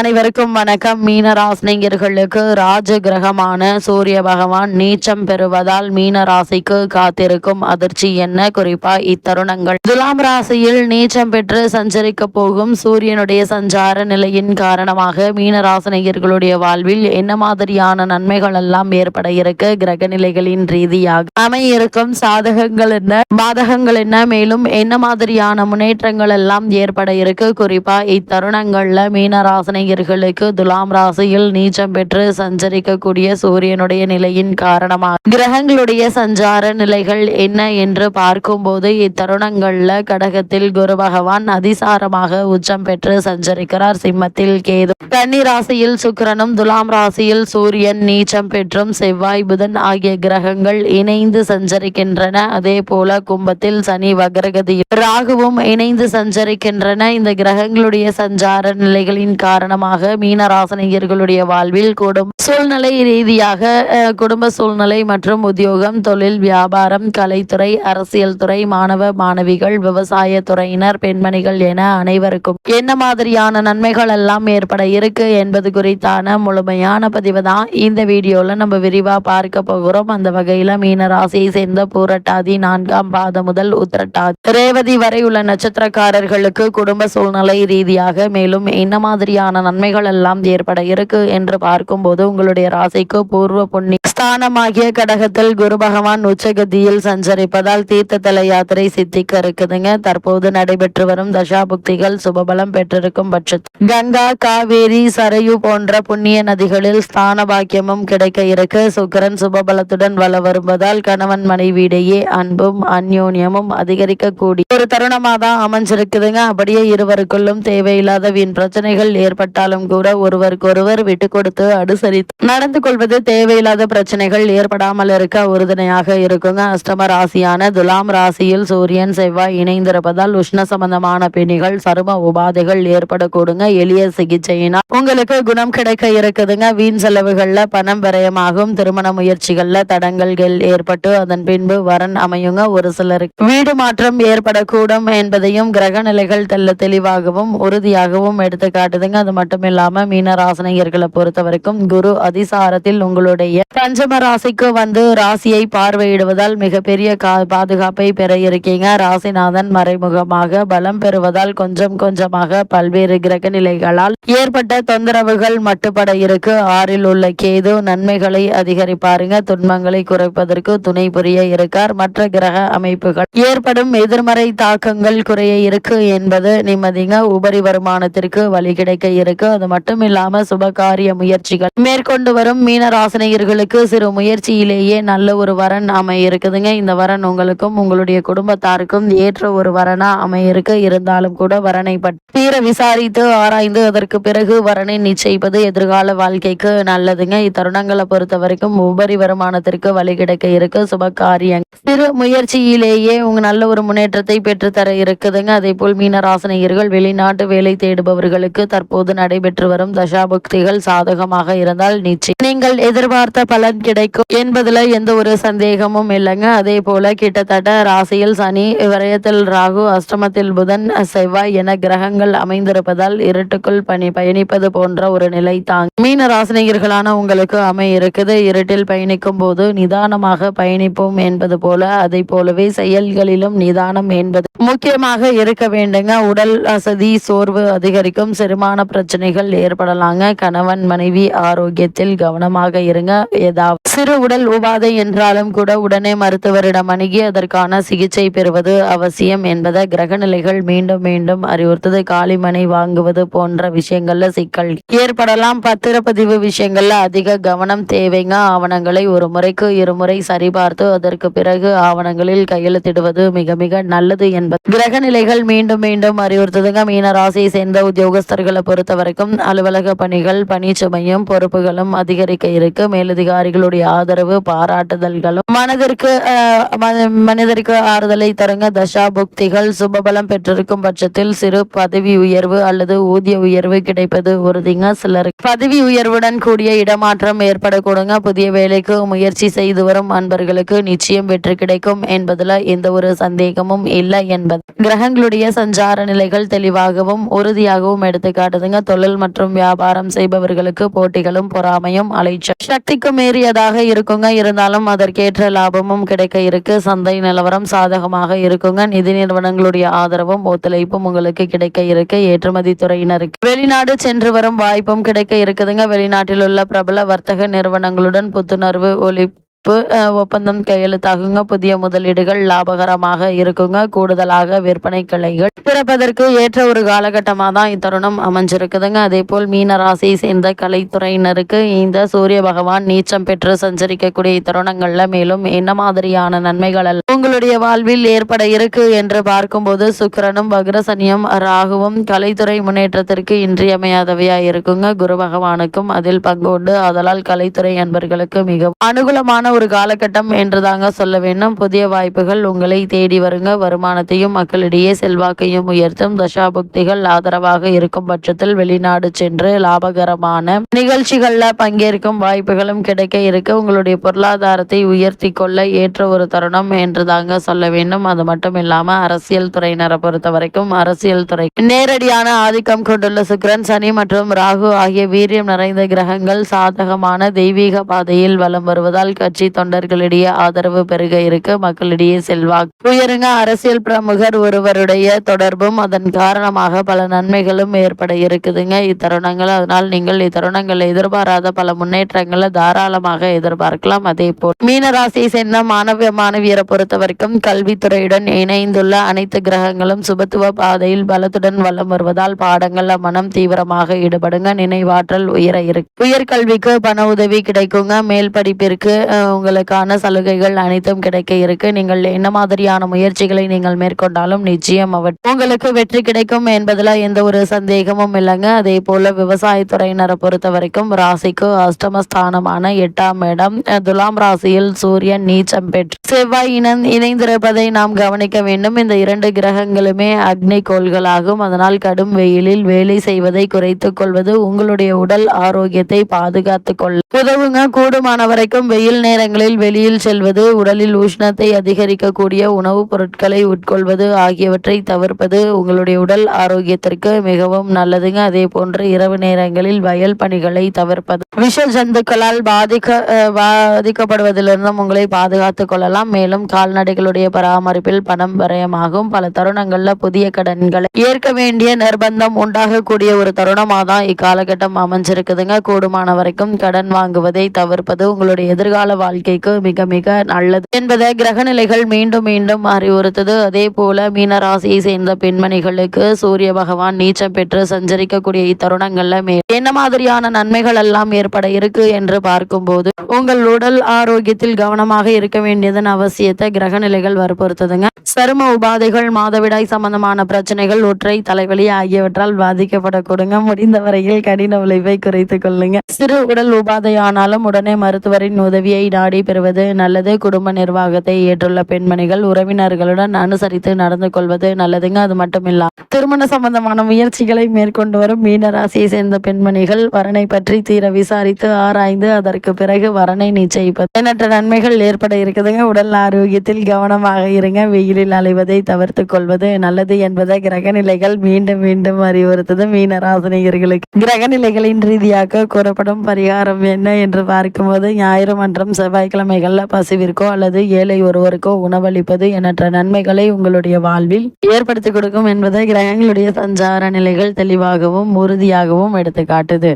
அனைவருக்கும் வணக்கம். மீனராசினியர்களுக்கு ராஜ கிரகமான சூரிய பகவான் நீச்சம் பெறுவதால் மீன ராசிக்கு காத்திருக்கும் அதிர்ச்சி என்ன? குறிப்பா இத்தருணங்கள். துலாம் ராசியில் நீச்சம் பெற்று சஞ்சரிக்க போகும் சூரியனுடைய சஞ்சார நிலையின் காரணமாக மீனராசினியர்களுடைய வாழ்வில் என்ன மாதிரியான நன்மைகள் எல்லாம் ஏற்பட இருக்க? கிரக நிலைகளின் ரீதியாக அமையிருக்கும் சாதகங்கள் என்ன? பாதகங்கள் என்ன? மேலும் என்ன மாதிரியான முன்னேற்றங்கள் எல்லாம் ஏற்பட இருக்கு? குறிப்பா இத்தருணங்கள்ல மீனராசினியர்களுக்கு துலாம் ராசியில் நீச்சம் பெற்று சஞ்சரிக்கக்கூடிய சூரியனுடைய நிலையின் காரணமாக. கிரகங்களுடைய சஞ்சார நிலைகள் என்ன என்று பார்க்கும்போது இத்தருணங்கள்ல கடகத்தில் குரு பகவான் அதிசாரமாக உச்சம் பெற்று சஞ்சரிக்கிறார் சிம்மத்தில் கேது. கன்னி ராசியில் சுக்கிரனும் துலாம் ராசியில் சூரியன் நீச்சம் பெற்றும் செவ்வாய் புதன் ஆகிய கிரகங்கள் இணைந்து சஞ்சரிக்கின்றன. அதே போல கும்பத்தில் சனி வக்ரகதியில் ராகுவும் இணைந்து சஞ்சரிக்கின்றன. இந்த கிரகங்களுடைய சஞ்சார நிலைகளின் காரணமாக மீனராசனியர்களுடைய வாழ்வில் கூடும் சூழ்நிலை ரீதியாக குடும்ப சூழ்நிலை மற்றும் உத்தியோகம் தொழில் வியாபாரம் கலைத்துறை அரசியல் துறை மாணவ மாணவிகள் விவசாய துறையினர் பெண்மணிகள் என அனைவருக்கும் என்ன மாதிரியான நன்மைகள் எல்லாம் ஏற்பட இருக்கு என்பது குறித்தான முழுமையான பதிவு தான் இந்த வீடியோல நம்ம விரிவா பார்க்க போகிறோம். அந்த வகையில மீன ராசியை சேர்ந்த பூரட்டாதி நான்காம் பாதம் முதல் உத்திரட்டாதி ரேவதி வரை உள்ள நட்சத்திரக்காரர்களுக்கு குடும்ப சூழ்நிலை ரீதியாக மேலும் என்ன மாதிரியான நன்மைகள் எல்லாம் ஏற்பட இருக்கு என்று பார்க்கும்போது உங்களுடைய ராசிக்கு பூர்வ பொன்னி ஸ்தானமாகிய கடகத்தில் குரு பகவான் உச்சகதியில் சஞ்சரிப்பதால் தீர்த்த தல யாத்திரை சித்திக்க இருக்குதுங்க தற்போது நடைபெற்று வரும் தசாபுக்திகள் சுபபலம் பெற்றிருக்கும் பட்சத்தில் கங்கா காவேரி சரையு போன்ற புண்ணிய நதிகளில் ஸ்தான பாக்கியமும் கிடைக்க இருக்கு. சுக்கிரன் சுபபலத்துடன் வள வருவதால் கணவன் மனைவியிடையே அன்பும் அந்யோன்யமும் அதிகரிக்கக்கூடிய ஒரு தருணமா தான் அமைஞ்சிருக்குதுங்க. அப்படியே இருவருக்குள்ளும் தேவையில்லாத வீண் பிரச்சனைகள் ஏற்பட்டாலும் கூட ஒருவருக்கொருவர் விட்டு கொடுத்து அனுசரித்து நடந்து கொள்வது தேவையில்லாத பிரச்சனை. பிரச்சனைகள் ஏற்படாமல் இருக்க உறுதுணையாக இருக்குங்க. அஷ்டம ராசியான துலாம் ராசியில் சூரியன் செவ்வாய் இணைந்திருப்பதால் உஷ்ண சம்பந்தமான பிணிகள் சரும உபாதைகள் ஏற்படக்கூடுங்க. எளிய சிகிச்சையினால் உங்களுக்கு குணம் கிடைக்க இருக்குதுங்க. வீண் செலவுகள்ல பணம் விரயமாகும். திருமண முயற்சிகள்ல தடங்கல்கள் ஏற்பட்டு அதன் பின்பு வரன் அமையுங்க. ஒரு சிலருக்கு வீடு மாற்றம் ஏற்படக்கூடும் என்பதையும் கிரக நிலைகள் தெல்ல தெளிவாகவும் உறுதியாகவும் எடுத்து காட்டுதுங்க. அது மட்டும் இல்லாம மீனராசனையர்களை பொறுத்த வரைக்கும் குரு அதிசாரத்தில் உங்களுடைய பஞ்சம ராசிக்கு வந்து ராசியை பார்வையிடுவதால் மிகப்பெரிய கா- பாதுகாப்பை பெற இருக்கீங்க. ராசிநாதன் மறைமுகமாக பலம் பெறுவதால் கொஞ்சம் கொஞ்சமாக பல்வேறு கிரக நிலைகளால் ஏற்பட்ட தொந்தரவுகள் மட்டுப்பட இருக்கு. ஆறில் உள்ள கேது நன்மைகளை அதிகரிப்பாருங்க. துன்பங்களை குறைப்பதற்கு துணை புரிய இருக்கார். மற்ற கிரக அமைப்புகள் ஏற்படும் எதிர்மறை தாக்கங்கள் குறைய இருக்கு என்பது நிம்மதிங்க. உபரி வருமானத்திற்கு வழி கிடைக்க இருக்கு. அது மட்டும் இல்லாம சுபகாரிய முயற்சிகள் மேற்கொண்டு வரும் மீனராசினியர்களுக்கு சிறு முயற்சியிலேயே நல்ல ஒரு வரன் அமையிருக்குதுங்க. இந்த வரன் உங்களுக்கும் உங்களுடைய குடும்பத்தாருக்கும் ஏற்ற ஒரு வரனா அமையிருக்கு. இருந்தாலும் கூட வரனை பற்றி தீர விசாரித்து ஆராய்ந்து அதற்கு பிறகு வரனை நிச்சயிப்பது எதிர்கால வாழ்க்கைக்கு நல்லதுங்க. இத்தருணங்களை பொறுத்த வரைக்கும் உபரி வருமானத்திற்கு வழி கிடைக்க இருக்கு. சுப காரியங்க சிறு முயற்சியிலேயே உங்க நல்ல ஒரு முன்னேற்றத்தை பெற்றுத்தர இருக்குதுங்க. அதே போல் மீனராசனையர்கள் வெளிநாட்டு வேலை தேடுபவர்களுக்கு தற்போது நடைபெற்று வரும் தசாபுக்திகள் சாதகமாக இருந்தால் நிச்சயம். நீங்கள் எதிர்பார்த்த பல பலன் கிடைக்கும் என்பதுல எந்த ஒரு சந்தேகமும் இல்லைங்க. அதே போல கிட்டத்தட்ட ராசியில் சனி விரயத்தில் ராகு அஷ்டமத்தில் புதன் செவ்வாய் என கிரகங்கள் அமைந்திருப்பதால் இருட்டுக்குள் பணி பயணிப்பது போன்ற ஒரு நிலை தாங்க. மீன ராசினியர்களான உங்களுக்கு அமை இருக்குது. இருட்டில் பயணிக்கும் போது நிதானமாக பயணிப்போம் என்பது போல அதை போலவே செயல்களிலும் நிதானம் என்பது முக்கியமாக இருக்க வேண்டுங்க. உடல் அசதி சோர்வு அதிகரிக்கும் செரிமான பிரச்சனைகள் ஏற்படலாங்க. கணவன் மனைவி ஆரோக்கியத்தில் கவனமாக இருங்க. ஏதாவது சிறு உடல் உபாதை என்றாலும் கூட உடனே மருத்துவரிடம் அணுகி அதற்கான சிகிச்சை பெறுவது அவசியம் என்பதை கிரகநிலைகள் மீண்டும் மீண்டும் அறிவுறுத்தது. காளிமனை வாங்குவது போன்ற விஷயங்கள்ல சிக்கல். ஏற்படலாம். பத்திரப்பதிவு விஷயங்கள்ல அதிக கவனம் தேவைங்க. ஆவணங்களை ஒரு முறைக்கு இருமுறை சரிபார்த்து அதற்கு பிறகு ஆவணங்களில் கையெழுத்திடுவது மிக மிக நல்லது என்பது கிரகநிலைகள் மீண்டும் மீண்டும் அறிவுறுத்துதுங்க. மீன ராசியை சேர்ந்த உத்தியோகஸ்தர்களை பொறுத்தவரைக்கும் அலுவலக பணிகள் பணிச்சுமையும் பொறுப்புகளும் அதிகரிக்க இருக்கு. மேலதிகாரி அதிகாரிகளுடைய ஆதரவு பாராட்டுதல்களும் மனதிற்கு மனிதருக்கு ஆறுதலை தருங்க. தசா புக்திகள் சுபபலம் பெற்றிருக்கும் பட்சத்தில் சிறு பதவி உயர்வு அல்லது ஊதிய உயர்வு கிடைப்பது உறுதிங்க சிலருக்கு. பதவி உயர்வுடன் கூடிய இடமாற்றம் ஏற்படக்கூடுங்க புதிய வேலைக்கு முயற்சி செய்து வரும் அன்பர்களுக்கு நிச்சயம் வெற்றி கிடைக்கும் என்பதுல எந்த ஒரு சந்தேகமும் இல்லை என்பது. கிரகங்களுடைய சஞ்சார நிலைகள் தெளிவாகவும் உறுதியாகவும் எடுத்து காட்டுதுங்க தொழில் மற்றும் வியாபாரம் செய்பவர்களுக்கு போட்டிகளும் பொறாமையும் அலைச்சல். சக்திக்கு மீறியதாக இருக்குங்க. இருந்தாலும் அதற்கேற்ற லாபமும் கிடைக்க இருக்கு. சந்தை நிலவரம் சாதகமாக இருக்குங்க. நிதி நிறுவனங்களுடைய ஆதரவும் ஒத்துழைப்பும் உங்களுக்கு கிடைக்க இருக்கு. ஏற்றுமதி துறையினருக்கு வெளிநாடு சென்று வரும் வாய்ப்பும் கிடைக்க இருக்குதுங்க. வெளிநாட்டில் உள்ள பிரபல வர்த்தக நிறுவனங்களுடன் புத்துணர்வு ஒளி அஹ், ஒப்பந்தம் கையெழுத்தாகுங்க புதிய முதலீடுகள் லாபகரமாக இருக்குங்க. கூடுதலாக விற்பனை கிளைகள் பிறப்பதற்கு ஏற்ற ஒரு காலகட்டமாக தான் இத்தருணம் அமைஞ்சிருக்குதுங்க. அதே போல் மீன ராசியை சேர்ந்த கலைத்துறையினருக்கு இந்த சூரிய பகவான் நீச்சம் பெற்று சஞ்சரிக்கக்கூடிய இத்தருணங்கள்ல மேலும் என்ன மாதிரியான நன்மைகள் உங்களுடைய வாழ்வில் ஏற்பட இருக்கு என்று பார்க்கும்போது சுக்கரனும் வக்ரசனியும் ராகுவும் கலைத்துறை முன்னேற்றத்திற்கு இன்றியமையாதவையா இருக்குங்க. குரு பகவானுக்கும் அதில் பங்கு உண்டு ஆதலால் கலைத்துறை அன்பர்களுக்கு மிகவும் அனுகூலமான ஒரு காலகட்டம் என்றுதாங்க சொல்ல வேண்டும். புதிய வாய்ப்புகள் உங்களை தேடி வருங்க. வருமானத்தையும் மக்களிடையே செல்வாக்கையும் உயர்த்தும். தசாபுக்திகள் ஆதரவாக இருக்கும் பட்சத்தில் வெளிநாடு சென்று லாபகரமான நிகழ்ச்சிகள்ல பங்கேற்கும் வாய்ப்புகளும் கிடைக்க இருக்க. உங்களுடைய பொருளாதாரத்தை உயர்த்தி கொள்ள ஏற்ற ஒரு தருணம் என்றுதாங்க சொல்ல வேண்டும். அது மட்டும் இல்லாம அரசியல் துறையினரை பொறுத்த வரைக்கும் அரசியல் துறை நேரடியான ஆதிக்கம் கொண்டுள்ள சுக்கிரன் சனி மற்றும் ராகு ஆகிய வீரியம் நிறைந்த கிரகங்கள் சாதகமான தெய்வீக பாதையில் வலம் வருவதால் கட்சி தொண்டர்களிடையே ஆதரவு பெருக இருக்கு. மக்களிடையே செல்வாக்கு. உயருங்க. அரசியல் பிரமுகர் ஒருவருடைய தொடர்பும் அதன் காரணமாக பல நன்மைகளும் ஏற்பட இருக்குதுங்க. இத்தருணங்கள் அதனால் நீங்கள் இத்தருணங்கள் எதிர்பாராத பல முன்னேற்றங்களை தாராளமாக எதிர்பார்க்கலாம். அதே போல் மீனராசியை சேர்ந்த மாணவ மாணவியரை பொறுத்த வரைக்கும் கல்வித்துறையுடன் இணைந்துள்ள அனைத்து கிரகங்களும் சுபத்துவ பாதையில் பலத்துடன் வலம் வருவதால் பாடங்கள்ல மனம் தீவிரமாக ஈடுபடுங்க. நினைவாற்றல் உயர இருக்கு. உயர்கல்விக்கு பண உதவி கிடைக்குங்க. மேல் படிப்பிற்கு உங்களுக்கான சலுகைகள் அனைத்தும் கிடைக்க இருக்கு. நீங்கள் என்ன மாதிரியான முயற்சிகளை நீங்கள் மேற்கொண்டாலும் நிச்சயம் அவர் உங்களுக்கு வெற்றி கிடைக்கும் என்பதில் எந்த ஒரு சந்தேகமும் இல்லைங்க. அதே போல விவசாயத்துறையினரை பொறுத்த வரைக்கும் ராசிக்கு அஷ்டமஸ்தானமான எட்டாம் இடம். துலாம் ராசியில் சூரியன் நீச்சம் பெற்று செவ்வாய் இணை- இணைந்திருப்பதை நாம் கவனிக்க வேண்டும். இந்த இரண்டு கிரகங்களுமே அக்னி கோள்களாகும். அதனால் கடும் வெயிலில் வேலை செய்வதை குறைத்துக் கொள்வது உங்களுடைய உடல் ஆரோக்கியத்தை பாதுகாத்துக் கொள்ள உதவுங்க. கூடுமான வரைக்கும் வெயில் நேரங்களில் வெளியில் செல்வது உடலில் உஷ்ணத்தை அதிகரிக்கக்கூடிய உணவுப் பொருட்களை உட்கொள்வது ஆகியவற்றை தவிர்ப்பது உங்களுடைய உடல் ஆரோக்கியத்திற்கு மிகவும் நல்லதுங்க. அதே போன்று இரவு நேரங்களில் வயல் பணிகளை தவிர்ப்பது. விஷ ஜந்துக்களால் பாதிக்க பாதிக்கப்படுவதிலிருந்தும் உங்களை பாதுகாத்துக் கொள்ளலாம். மேலும் கால்நடைகளுடைய பராமரிப்பில் பணம் விரயமாகும். பல தருணங்கள்ல புதிய கடன்களை ஏற்க வேண்டிய நிர்பந்தம் உண்டாகக்கூடிய ஒரு தருணமாக தான் இக்காலகட்டம் அமைஞ்சிருக்குதுங்க. கூடுமான வரைக்கும் கடன் வாங்குவதை தவிர்ப்பது உங்களுடைய எதிர்கால வாழ்க்கைக்கு மிக மிக நல்லது என்பதை கிரகநிலைகள் மீண்டும் மீண்டும் அறிவுறுத்தது. அதே போல மீன ராசியை சேர்ந்த பெண்மணிகளுக்கு சூரிய பகவான் நீச்சம் பெற்று சஞ்சரிக்கக்கூடிய இத்தருணங்கள்ல மே என்ன மாதிரியான நன்மைகள் எல்லாம் ஏற்பட இருக்கு என்று பார்க்கும்போது உங்கள் உடல் ஆரோக்கியத்தில் கவனமாக இருக்க வேண்டியதன் அவசியத்தை கிரகநிலைகள் வற்புறுத்துதுங்க. சரும உபாதைகள் மாதவிடாய் சம்பந்தமான பிரச்சனைகள் ஒற்றை தலைவலி ஆகியவற்றால் பாதிக்கப்படக்கூடுங்க. முடிந்த வரையில் கடின உழைப்பை குறைத்துக் கொள்ளுங்க. சிறு உடல் உபாதையானாலும் உடனே மருத்துவரின் உதவியை நாடி பெறுவது நல்லது. குடும்ப நிர்வாகத்தை ஏற்றுள்ள பெண்மணிகள் உறவினர்களுடன் அனுசரித்து நடந்து கொள்வது நல்லதுங்க அது மட்டும் இல்ல திருமண சம்பந்தமான முயற்சிகளை மேற்கொண்டு வரும் மீன ராசியை சேர்ந்த பெண்மணிகள் வரனை பற்றி தீர விசாரித்து ஆராய்ந்து அதற்கு பிறகு வரனை நிச்சயிப்பது. எண்ணற்ற நன்மைகள் ஏற்பட இருக்குதுங்க. உடல் ஆரோக்கியத்தில் கவனமாக இருங்க. வெயிலில் அலைவதை தவிர்த்து கொள்வது நல்லது என்பதை கிரகநிலைகள் மீண்டும் மீண்டும் அறிவுறுத்தது மீனராசினியர்களுக்கு கிரகநிலைகளின் ரீதியாக கூறப்படும் பரிகாரம் என்ன என்று பார்க்கும்போது ஞாயிறு மன்றம் செவ்வாய்க்கிழமைகள்ல பசுவிற்கோ அல்லது ஏழை ஒருவருக்கோ உணவளிப்பது எண்ணற்ற நன்மைகளை உங்களுடைய வாழ்வில் ஏற்படுத்தி கொடுக்கும் என்பதை கிரகங்களுடைய சஞ்சார நிலைகள் தெளிவாகவும் உறுதியாகவும் எடுத்து காட்டுது.